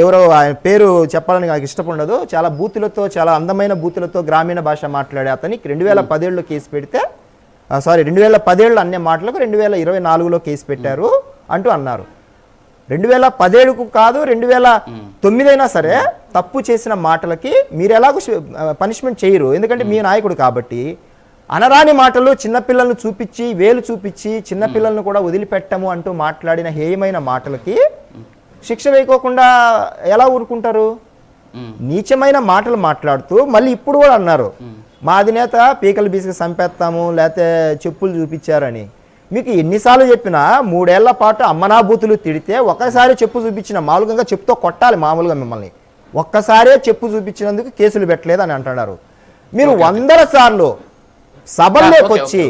ఎవరో ఆయన పేరు చెప్పాలని నాకు ఇష్టపడదు చాలా బూతులతో చాలా అందమైన బూతులతో గ్రామీణ భాష మాట్లాడే అతనికి రెండు వేల పదేళ్ళలో కేసు పెడితే సారీ రెండు వేల పదేళ్ళు అనే మాటలకు రెండు వేల ఇరవై నాలుగులో కేసు పెట్టారు అంటూ అన్నారు. రెండు వేల పదేడుకు కాదు రెండు వేల తొమ్మిదైనా సరే తప్పు చేసిన మాటలకి మీరు ఎలాగో పనిష్మెంట్ చేయరు. ఎందుకంటే మీ నాయకుడు కాబట్టి. అనరాని మాటలు చిన్నపిల్లలను చూపించి వేలు చూపించి చిన్నపిల్లలను కూడా వదిలిపెట్టము అంటూ మాట్లాడిన హేయమైన మాటలకి శిక్ష వేయకోకుండా ఎలా ఊరుకుంటారు? నీచమైన మాటలు మాట్లాడుతూ మళ్ళీ ఇప్పుడు కూడా అన్నారు. మా అధినేత పీకల బీసికి చంపేస్తాము లేకపోతే చెప్పులు చూపించారని. మీకు ఎన్నిసార్లు చెప్పినా మూడేళ్ళ పాటు అమ్మనాభూతులు తిడితే ఒక్కసారి చెప్పు చూపించిన మామూలుగా చెప్పుతో కొట్టాలి మామూలుగా మిమ్మల్ని. ఒక్కసారే చెప్పు చూపించినందుకు కేసులు పెట్టలేదు అని అంటున్నారు. మీరు వందల సార్లు సభల్లోకి వచ్చి.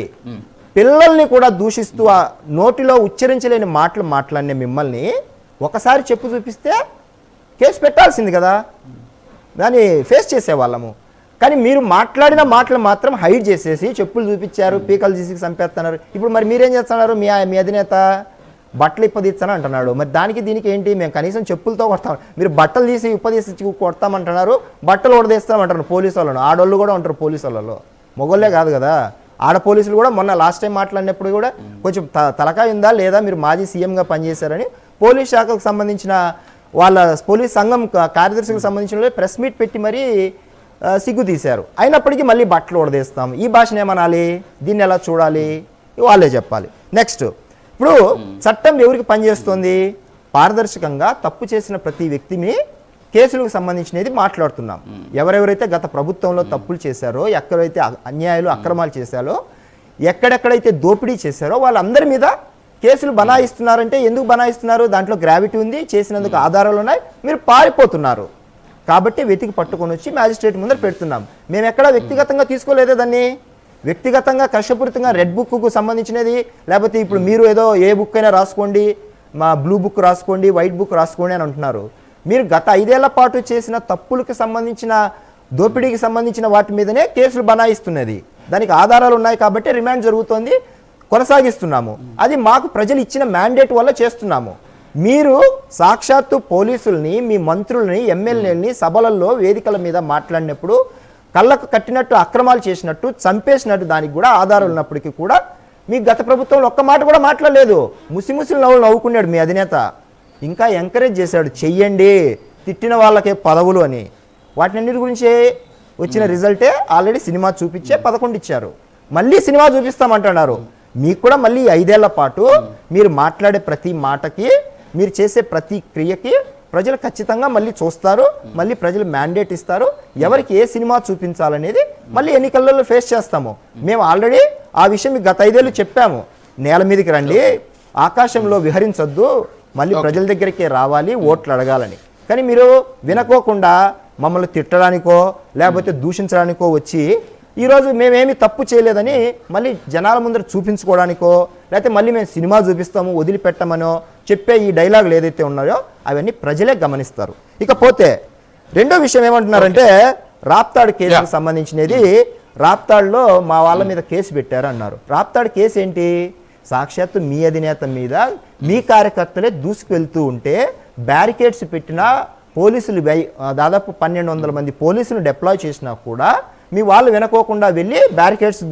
పిల్లల్ని కూడా దూషిస్తూ ఆ నోటిలో ఉచ్చరించలేని మాటలు మాట్లాడిన మిమ్మల్ని ఒకసారి చెప్పు చూపిస్తే కేసు పెట్టాల్సింది కదా. దాన్ని ఫేస్ చేసేవాళ్ళము. కానీ మీరు మాట్లాడిన మాటలు మాత్రం హైడ్ చేసేసి చెప్పులు చూపించారు పీకలు తీసి చంపేస్తున్నారు. ఇప్పుడు మరి మీరేం చేస్తున్నారు? మీ మీ అధినేత బట్టలు ఇప్పదీస్తాను అంటున్నాడు మరి దానికి దీనికి ఏంటి? మేము కనీసం చెప్పులతో కొడతాం. మీరు బట్టలు తీసి ఇప్పదీసి కొడతామంటున్నారు బట్టలు ఉడదీస్తామంటున్నారు పోలీసు వాళ్ళను. ఆడోళ్ళు కూడా ఉంటారు పోలీసు వాళ్ళలో. మొగోళ్ళే కాదు కదా. ఆడ పోలీసులు కూడా మొన్న లాస్ట్ టైం మాట్లాడినప్పుడు కూడా కొంచెం త- తలకాయ ఉందా లేదా మీరు మాజీ సీఎంగా పనిచేశారని పోలీస్ శాఖకు సంబంధించిన వాళ్ళ పోలీస్ సంఘం కార్యదర్శికి సంబంధించిన ప్రెస్ మీట్ పెట్టి మరీ సిగ్గు తీశారు. అయినప్పటికీ మళ్ళీ బట్టలు ఉడదీస్తాం. ఈ భాషను ఏమనాలి? దీన్ని ఎలా చూడాలి? వాళ్ళే చెప్పాలి. నెక్స్ట్ ఇప్పుడు చట్టం ఎవరికి పనిచేస్తుంది? పారదర్శకంగా తప్పు చేసిన ప్రతి వ్యక్తిని కేసులకు సంబంధించినది మాట్లాడుతున్నాం. ఎవరెవరైతే గత ప్రభుత్వంలో తప్పులు చేశారో ఎక్కడైతే అన్యాయాలు అక్రమాలు చేశారో ఎక్కడెక్కడైతే దోపిడీ చేశారో వాళ్ళందరి మీద కేసులు బనాయిస్తున్నారంటే ఎందుకు బనాయిస్తున్నారు? దాంట్లో గ్రావిటీ ఉంది చేసినందుకు ఆధారాలు ఉన్నాయి మీరు పారిపోతున్నారు. కాబట్టి వెతికి పట్టుకొని వచ్చి మ్యాజిస్ట్రేట్ ముందర పెడుతున్నాం. మేము ఎక్కడ వ్యక్తిగతంగా తీసుకోలేదే దాన్ని? వ్యక్తిగతంగా కష్టపూరితంగా రెడ్ బుక్కు సంబంధించినది? లేకపోతే ఇప్పుడు మీరు ఏదో ఏ బుక్ అయినా రాసుకోండి మా బ్లూ బుక్ రాసుకోండి వైట్ బుక్ రాసుకోండి అని అంటున్నారు. మీరు గత ఐదేళ్ళ పాటు చేసిన తప్పులకు సంబంధించిన దోపిడీకి సంబంధించిన వాటి మీదనే కేసులు బనాయిస్తున్నది. దానికి ఆధారాలు ఉన్నాయి కాబట్టి రిమాండ్ జరుగుతోంది కొనసాగిస్తున్నాము. అది మాకు ప్రజలు ఇచ్చిన మ్యాండేట్ వల్ల చేస్తున్నాము. మీరు సాక్షాత్తు పోలీసుల్ని మీ మంత్రుల్ని ఎమ్మెల్యేలని సభలలో వేదికల మీద మాట్లాడినప్పుడు కళ్ళకు కట్టినట్టు అక్రమాలు చేసినట్టు చంపేసినట్టు దానికి కూడా ఆధారాలు ఉన్నప్పటికీ కూడా మీ గత ప్రభుత్వంలో ఒక్క మాట కూడా మాట్లాడలేదు. ముసిముసి నవ్వులు నవ్వుకున్నాడు మీ అధినేత. ఇంకా ఎంకరేజ్ చేశాడు చెయ్యండి తిట్టిన వాళ్ళకే పదవులు అని. వాటినన్నిటి గురించి వచ్చిన రిజల్టే ఆల్రెడీ సినిమా చూపించే పదకొండు ఇచ్చారు. మళ్ళీ సినిమా చూపిస్తామంటున్నారు. మీకు కూడా మళ్ళీ ఐదేళ్ళ పాటు మీరు మాట్లాడే ప్రతి మాటకి మీరు చేసే ప్రతి క్రియకి ప్రజలు ఖచ్చితంగా మళ్ళీ చూస్తారు మళ్ళీ ప్రజలు మ్యాండేట్ ఇస్తారు. ఎవరికి ఏ సినిమా చూపించాలనేది మళ్ళీ ఎన్నికలలో ఫేస్ చేస్తాము. మేము ఆల్రెడీ ఆ విషయం గత ఐదేళ్ళు చెప్పాము. నేల మీదకి రండి ఆకాశంలో విహరించొద్దు మళ్ళీ ప్రజల దగ్గరికే రావాలి ఓట్లు అడగాలని. కానీ మీరు వినకోకుండా మమ్మల్ని తిట్టడానికో లేకపోతే దూషించడానికో వచ్చి ఈరోజు మేమేమి తప్పు చేయలేదని మళ్ళీ జనాల ముందర చూపించుకోవడానికో లేకపోతే మళ్ళీ మేము సినిమా చూపిస్తాము వదిలిపెట్టమనో చెప్పే ఈ డైలాగులు ఏదైతే ఉన్నాయో అవన్నీ ప్రజలే గమనిస్తారు. ఇకపోతే రెండో విషయం ఏమంటున్నారంటే రాప్తాడు కేసుకు సంబంధించినది రాప్తాడులో మా వాళ్ళ మీద కేసు పెట్టారు అన్నారు రాప్తాడు కేసు ఏంటి సాక్షాత్తు మీ అధినేత మీద మీ కార్యకర్తలే దూసుకువెళ్తూ ఉంటే బ్యారికేడ్స్ పెట్టిన పోలీసులు దాదాపు పన్నెండు వందల మంది పోలీసులు డిప్లాయ్ చేసినా కూడా మీ వాళ్ళు వినకోకుండా వెళ్ళి బ్యారికేడ్స్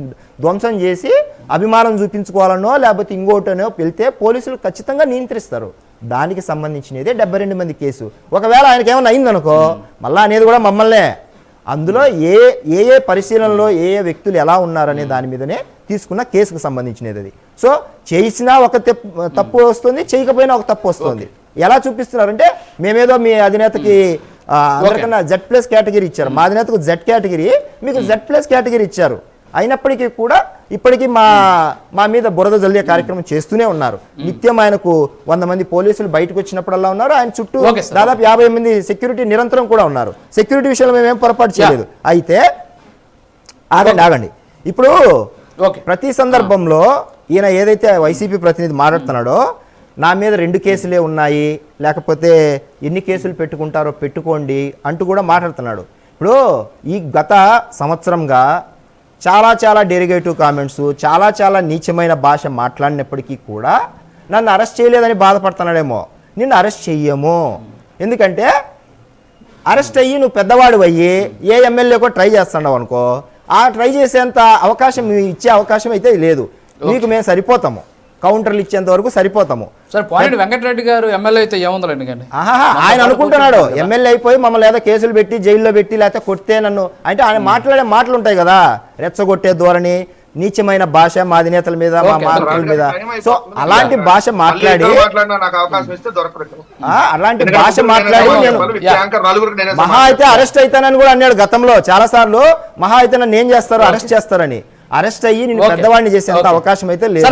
ధ్వంసం చేసి అభిమానం చూపించుకోవాలనో లేకపోతే ఇంకోటనో వెళ్తే పోలీసులు ఖచ్చితంగా నియంత్రిస్తారు. దానికి సంబంధించినదే డెబ్బై రెండు మంది కేసు. ఒకవేళ ఆయనకి ఏమైనా అయిందనుకో మళ్ళీ అనేది కూడా మమ్మల్నే అందులో ఏ ఏ ఏ పరిశీలనలో ఏ ఏ వ్యక్తులు ఎలా ఉన్నారనే దాని మీదనే తీసుకున్న కేసుకు సంబంధించినది అది. సో చేసినా ఒక తెప్- తప్పు వస్తుంది చేయకపోయినా ఒక తప్పు వస్తుంది. ఎలా చూపిస్తున్నారంటే మేమేదో మీ అధినేతకి అందరికన్నా జెడ్ ప్లస్ కేటగిరీ ఇచ్చారు. మా అధినేతకు జెడ్ కేటగిరీ మీకు జెడ్ ప్లస్ కేటగిరీ ఇచ్చారు. అయినప్పటికీ కూడా ఇప్పటికీ మా మా మీద బురద జల్లే కార్యక్రమం చేస్తూనే ఉన్నారు. నిత్యం ఆయనకు వంద మంది పోలీసులు బయటకు వచ్చినప్పుడల్లా ఉన్నారు. ఆయన చుట్టూ. దాదాపు యాభై మంది సెక్యూరిటీ నిరంతరం కూడా ఉన్నారు. సెక్యూరిటీ విషయంలో మేమేం పొరపాటు చేయలేదు. అయితే ఆగండి ఆగండి. ఇప్పుడు ప్రతి సందర్భంలో ఈయన ఏదైతే వైసీపీ ప్రతినిధి మాట్లాడుతున్నాడో నా మీద రెండు కేసులే ఉన్నాయి లేకపోతే ఎన్ని కేసులు పెట్టుకుంటారో పెట్టుకోండి అంటూ కూడా మాట్లాడుతున్నాడు. ఇప్పుడు ఈ గత సంవత్సరంగా చాలా చాలా డెరిగేటివ్ కామెంట్స్ చాలా చాలా నీచమైన భాష మాట్లాడినప్పటికీ కూడా నన్ను అరెస్ట్ చేయలేదని బాధపడుతున్నాడేమో. నిన్ను అరెస్ట్ చెయ్యము. ఎందుకంటే అరెస్ట్ అయ్యి నువ్వు పెద్దవాడు అయ్యి ఏ ఎమ్మెల్యేకో ట్రై చేస్తున్నావు అనుకో ఆ ట్రై చేసేంత అవకాశం ఇచ్చే అవకాశం అయితే లేదు. మీకు మేము సరిపోతాము. కౌంటర్లు ఇచ్చేంత వరకు సరిపోతాము. సార్ పాయింట్ వెంకటరెడ్డి గారు ఎమ్మెల్యే అయితే ఏముందండి కానీ ఆహా ఆయన అనుకుంటున్నాడు. ఎమ్మెల్యే అయిపోయి మమ్మల్ని ఏదో కేసులు పెట్టి జైల్లో పెట్టి లేకపోతే కొడితే నన్ను అంటే ఆయన మాట్లాడే మాటలు ఉంటాయి కదా. రెచ్చగొట్టే ధోరణి నీచమైన భాష మా అధినేతల మీద మా. మార్పుల మీద. సో. అలాంటి భాష మాట్లాడి అలాంటి భాష మాట్లాడి నేనే మహా అయితే అరెస్ట్ అవుతానని కూడా అన్నాడు గతంలో. చాలా సార్లు మహా అయితే నన్ను ఏం చేస్తారు అరెస్ట్ చేస్తారని. అరెస్ట్ అయ్యి నేను. పెద్దవాడిని చేసేంత. అవకాశం అయితే లేదు.